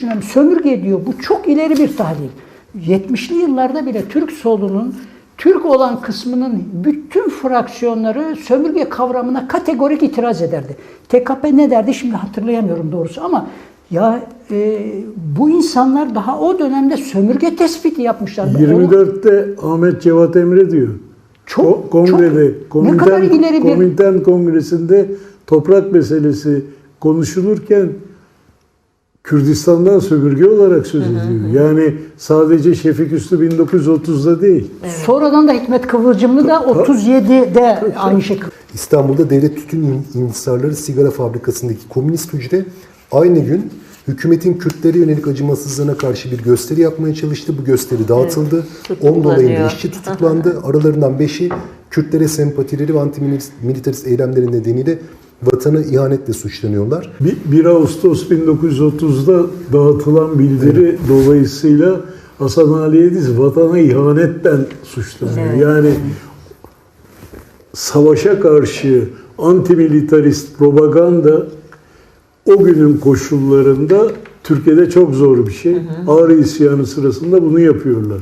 düşünüyorum. Sömürge diyor. Bu çok ileri bir tahlil. 70'li yıllarda bile Türk solunun Türk olan kısmının bütün fraksiyonları sömürge kavramına kategorik itiraz ederdi. TKP ne derdi şimdi hatırlayamıyorum doğrusu ama ya e, bu insanlar daha o dönemde sömürge tespiti yapmışlar. O- 24'te Ahmet Cevat Emre diyor. Çok- Ko- kongrede, çok- ne kadar ileri bir- Komintern Kongresi'nde toprak meselesi konuşulurken Kürdistan'dan sömürge olarak söz ediyor. Yani sadece Şefik Üstü 1930'da değil. Sonradan da Hikmet Kıvılcımlı da 37'de aynı şey. İstanbul'da devlet tütün in- inhisarları sigara fabrikasındaki komünist hücre aynı gün hükümetin Kürtlere yönelik acımasızlığına karşı bir gösteri yapmaya çalıştı. Bu gösteri dağıtıldı. 10 dolayında işçi tutuklandı. Aralarından 5'i Kürtlere sempatileri ve antimilitarist eylemleri nedeniyle vatana ihanetle suçlanıyorlar. Bir- 1 Ağustos 1930'da dağıtılan bildiri dolayısıyla Hasan Ali Ediz vatana ihanetten suçlanıyor. Yani savaşa karşı antimilitarist propaganda o günün koşullarında Türkiye'de çok zor bir şey. Ağrı isyanı sırasında bunu yapıyorlar.